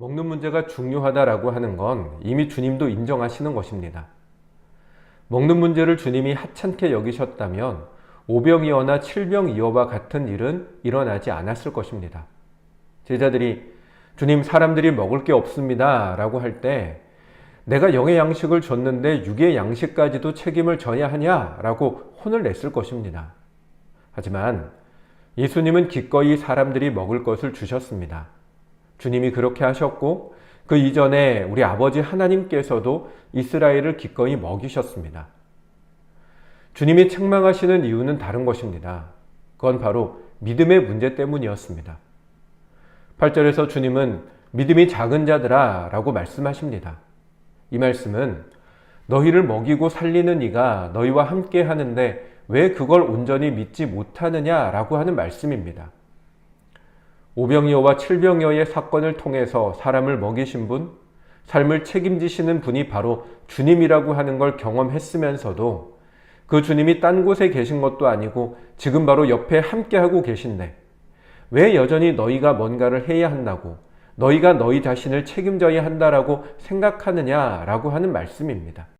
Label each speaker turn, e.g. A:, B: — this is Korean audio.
A: 먹는 문제가 중요하다라고 하는 건 이미 주님도 인정하시는 것입니다. 먹는 문제를 주님이 하찮게 여기셨다면 오병이어나 칠병이어와 같은 일은 일어나지 않았을 것입니다. 제자들이 주님 사람들이 먹을 게 없습니다 라고 할 때 내가 영의 양식을 줬는데 육의 양식까지도 책임을 져야 하냐 라고 혼을 냈을 것입니다. 하지만 예수님은 기꺼이 사람들이 먹을 것을 주셨습니다. 주님이 그렇게 하셨고 그 이전에 우리 아버지 하나님께서도 이스라엘을 기꺼이 먹이셨습니다. 주님이 책망하시는 이유는 다른 것입니다. 그건 바로 믿음의 문제 때문이었습니다. 8절에서 주님은 믿음이 작은 자들아 라고 말씀하십니다. 이 말씀은 너희를 먹이고 살리는 이가 너희와 함께 하는데 왜 그걸 온전히 믿지 못하느냐 라고 하는 말씀입니다. 오병이어와 칠병이어의 사건을 통해서 사람을 먹이신 분, 삶을 책임지시는 분이 바로 주님이라고 하는 걸 경험했으면서도 그 주님이 딴 곳에 계신 것도 아니고 지금 바로 옆에 함께하고 계신데 왜 여전히 너희가 뭔가를 해야 한다고 너희가 너희 자신을 책임져야 한다라고 생각하느냐라고 하는 말씀입니다.